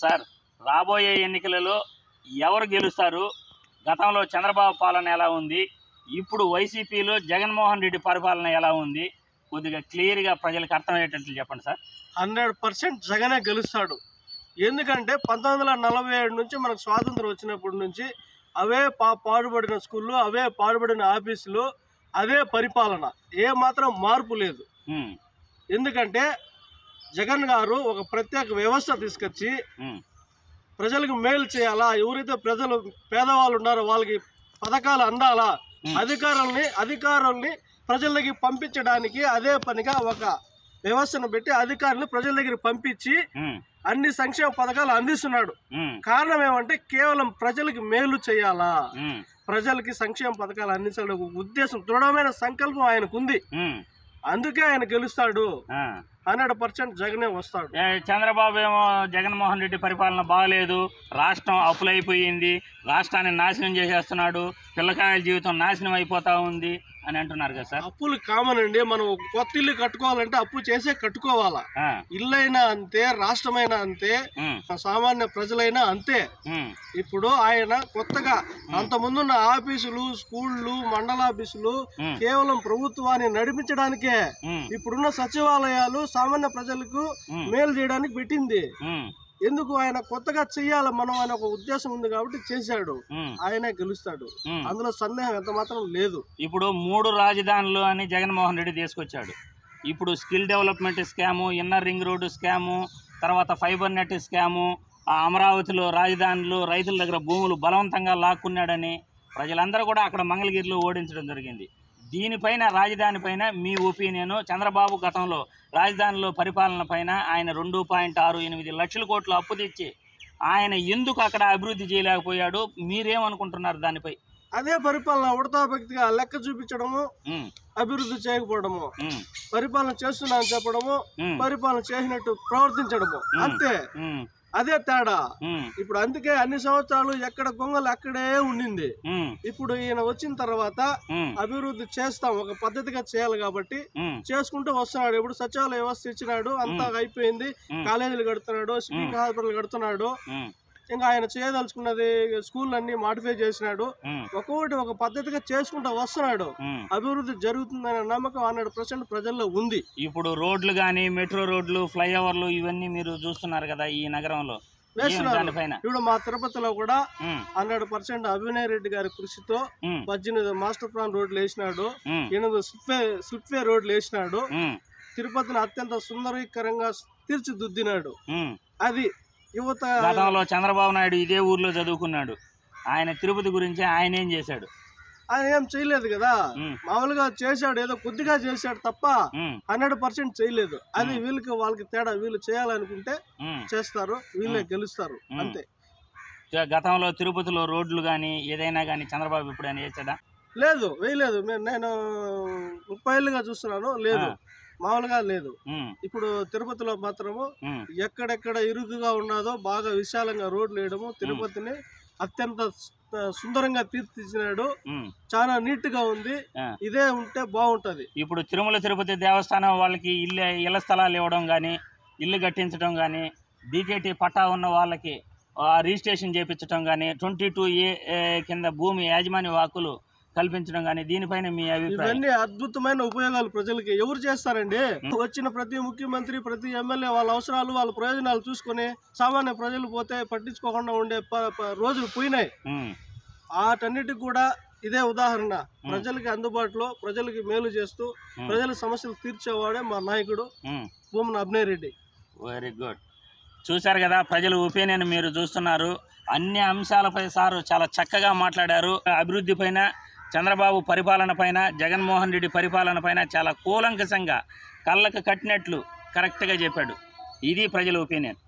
Sir రాబోయే ఎన్నికలలో ఎవరు గెలుస్తారు? గతంలో చంద్రబాబు పాలన ఎలా ఉంది? ఇప్పుడు వైసీపీలో జగన్మోహన్ రెడ్డి పరిపాలన ఎలా ఉంది? కొద్దిగా క్లియర్గా ప్రజలకు అర్థమయ్యేటట్లు చెప్పండి సార్. హండ్రెడ్ పర్సెంట్ జగనే గెలుస్తాడు. ఎందుకంటే పంతొమ్మిది వందల నలభై ఏడు నుంచి మనకు స్వాతంత్రం వచ్చినప్పటి నుంచి అవే పా పాడుపడిన స్కూళ్ళు అవే పాడుపడిన ఆఫీసులు అదే పరిపాలన. ఏ మాత్రం మార్పు లేదు. ఎందుకంటే జగన్ గారు ఒక ప్రత్యేక వ్యవస్థ తీసుకొచ్చి ప్రజలకు మేలు చేయాలా? ఎవరైతే ప్రజలు పేదవాళ్ళు ఉన్నారో వాళ్ళకి పథకాలు అందాలా. అధికారుల్ని అధికారుల్ని ప్రజలకి పంపించడానికి అదే పనిగా ఒక వ్యవస్థను పెట్టి అధికారులను ప్రజల దగ్గర పంపించి అన్ని సంక్షేమ పథకాలు అందిస్తున్నాడు. కారణం ఏమంటే కేవలం ప్రజలకి మేలు చేయాలా? ప్రజలకి సంక్షేమ పథకాలు అందించాలనే ఒక ఉద్దేశం దృఢమైన సంకల్పం ఆయనకు ఉంది అందుకే ఆయన గెలుస్తాడు. హండ్రెడ్ పర్సెంట్ జగనే వస్తాడు. చంద్రబాబు ఏమో జగన్మోహన్ రెడ్డి పరిపాలన బాగలేదు రాష్ట్రం అప్పులైపోయింది రాష్ట్రాన్ని నాశనం చేసేస్తున్నాడు పిల్లకాయల జీవితం నాశనం అయిపోతూ ఉంది. అని అంటున్నారు కదా సార్. అప్పులు కామన్ అండి. మనం కొత్త ఇల్లు కట్టుకోవాలంటే అప్పు చేసే కట్టుకోవాలా. ఇల్లైనా అంతే రాష్ట్రమైనా అంతే సామాన్య ప్రజలైనా అంతే. ఇప్పుడు ఆయన కొత్తగా అంత ముందున్న ఆఫీసులు స్కూళ్ళు మండలాఫీసులు ఉమ్, కేవలం ప్రభుత్వాన్ని నడిపించడానికే. ఇప్పుడున్న సచివాలయాలు సామాన్య ప్రజలకు మేలు చేయడానికి పెట్టింది. ఎందుకు ఆయన కొత్తగా చెయ్యాలి మనం ఆయన ఒక ఉద్దేశం ఉంది కాబట్టి చేశాడు. ఆయనే గెలుస్తాడు. అందులో సందేహం ఎంత మాత్రం లేదు. ఇప్పుడు మూడు రాజధానులు అని జగన్మోహన్ రెడ్డి తీసుకొచ్చాడు. ఇప్పుడు skill development scam inner ring road scam తర్వాత ఫైబర్ నెట్ స్కాము ఆ అమరావతిలో రాజధానులు రైతుల దగ్గర భూములు బలవంతంగా లాక్కున్నాడని ప్రజలందరూ కూడా అక్కడ మంగళగిరిలో ఓడించడం జరిగింది. దీనిపైన రాజధాని పైన మీ ఒపీనియన్ చంద్రబాబు గతంలో రాజధానిలో పరిపాలన పైన ఆయన రెండు పాయింట్ ఆరు ఎనిమిది లక్షల కోట్లు అప్పు తెచ్చి ఆయన ఎందుకు అక్కడ అభివృద్ధి చేయలేకపోయాడు? మీరేమనుకుంటున్నారు దానిపై? అదే పరిపాలన ఉడతా వ్యక్తిగా లెక్క చూపించడము అభివృద్ధి చేయకపోవడము పరిపాలన చేస్తున్నా అని చెప్పడము పరిపాలన చేసినట్టు ప్రవర్తించడము. అంతే. అదే తేడా. ఇప్పుడు అందుకే అన్ని సంవత్సరాలు ఎక్కడ గొంగలు అక్కడే ఉండింది. ఇప్పుడు ఈయన వచ్చిన తర్వాత అభివృద్ధి చేస్తాం ఒక పద్ధతిగా చేయాలి కాబట్టి చేసుకుంటూ వస్తున్నాడు. ఇప్పుడు సచివాలయ వ్యవస్థ ఇచ్చినాడు అంతా అయిపోయింది. కాలేజీలు కడుతున్నాడు స్పీకింగ్ హాస్పిటల్ కడుతున్నాడు. ఇంకా ఆయన చేయదలుచుకున్నది స్కూల్ అన్ని మాడిఫై చేసినాడు. ఒక్కొక్కటి ఒక పద్ధతిగా చేసుకుంటూ వస్తున్నాడు. అభివృద్ధి జరుగుతుందనే నమ్మకం హండ్రెడ్ పర్సెంట్ ప్రజల్లో ఉంది. ఇప్పుడు రోడ్లు కానీ మెట్రో రోడ్లు ఫ్లైఓవర్లు ఇవన్నీ మీరు చూస్తున్నారు కదా ఈ నగరంలో. ఇప్పుడు మా తిరుపతిలో కూడా హండ్రెడ్ పర్సెంట్ అభినయ్ రెడ్డి గారి కృషితో పద్దెనిమిది మాస్టర్ ప్లాన్ రోడ్లు వేసినాడు. ఎనిమిది స్లిప్వే స్లిప్వే రోడ్లు వేసినాడు. తిరుపతిని అత్యంత సుందరీకరంగా తీర్చిదిద్దినాడు. అది యువత గతంలో చంద్రబాబు నాయుడు ఇదే ఊర్లో చదువుకున్నాడు ఆయన తిరుపతి గురించి ఆయన ఏం చేశాడు ఆయన ఏం చేయలేదు కదా మామూలుగా చేశాడు ఏదో కొద్దిగా చేశాడు తప్ప హండ్రెడ్ పర్సెంట్ చేయలేదు అది. వీళ్ళకి వాళ్ళకి తేడా వీళ్ళు చేయాలనుకుంటే. చేస్తారు వీళ్ళే. గెలుస్తారు. అంతే గతంలో తిరుపతిలో రోడ్లు కానీ ఏదైనా కానీ చంద్రబాబు ఎప్పుడైనా చేశాడా లేదు వేయలేదు నేను ముప్పై ఏళ్ళుగా చూస్తున్నాను లేదు. మామూలుగా లేదు. ఇప్పుడు తిరుపతిలో మాత్రము ఎక్కడెక్కడ ఇరుకుగా ఉన్నదో బాగా విశాలంగా రోడ్లు వేయడము తిరుపతిని అత్యంత సుందరంగా తీర్చిదిద్దినాడు. ఉమ్. చాలా నీట్గా ఉంది. ఇదే ఉంటే బాగుంటది. ఇప్పుడు తిరుమల తిరుపతి దేవస్థానం వాళ్ళకి ఇల్లు ఇళ్ళ స్థలాలు ఇవ్వడం కానీ ఇల్లు కట్టించడం కానీ డీకేటీ పట్టా ఉన్న వాళ్ళకి రిజిస్ట్రేషన్ చేపించడం కానీ ట్వంటీ టూ ఏ కింద భూమి యాజమాన్య వాకులు కల్పించడం కానీ దీనిపైన మీ అభిప్రాయం? ఇవన్నీ అద్భుతమైన ఉపయోగాలు ప్రజలకి. ఎవరు చేస్తారండి? వచ్చిన ప్రతి ముఖ్యమంత్రి ప్రతి ఎమ్మెల్యే వాళ్ళ అవసరాలు వాళ్ళ ప్రయోజనాలు చూసుకొని సామాన్య ప్రజలు పోతే పట్టించుకోకుండా ఉండే రోజులు పోయినాయి. వాటన్నిటికి కూడా ఇదే ఉదాహరణ. ప్రజలకి అందుబాటులో ప్రజలకి మేలు చేస్తూ ప్రజల సమస్యలు తీర్చేవాడే మా నాయకుడు. భూమన అభినయ్ రెడ్డి. Very good. చూశారు కదా ప్రజల ఒపీనియన్ మీరు చూస్తున్నారు. అన్ని అంశాలపై సారు చాలా చక్కగా మాట్లాడారు. అభివృద్ధి పైన చంద్రబాబు పరిపాలన పైన జగన్మోహన్ రెడ్డి పరిపాలన పైన చాలా కూలంకషంగా కళ్ళకు కట్టినట్లు కరెక్ట్గా చెప్పాడు. ఇది ప్రజల ఒపీనియన్.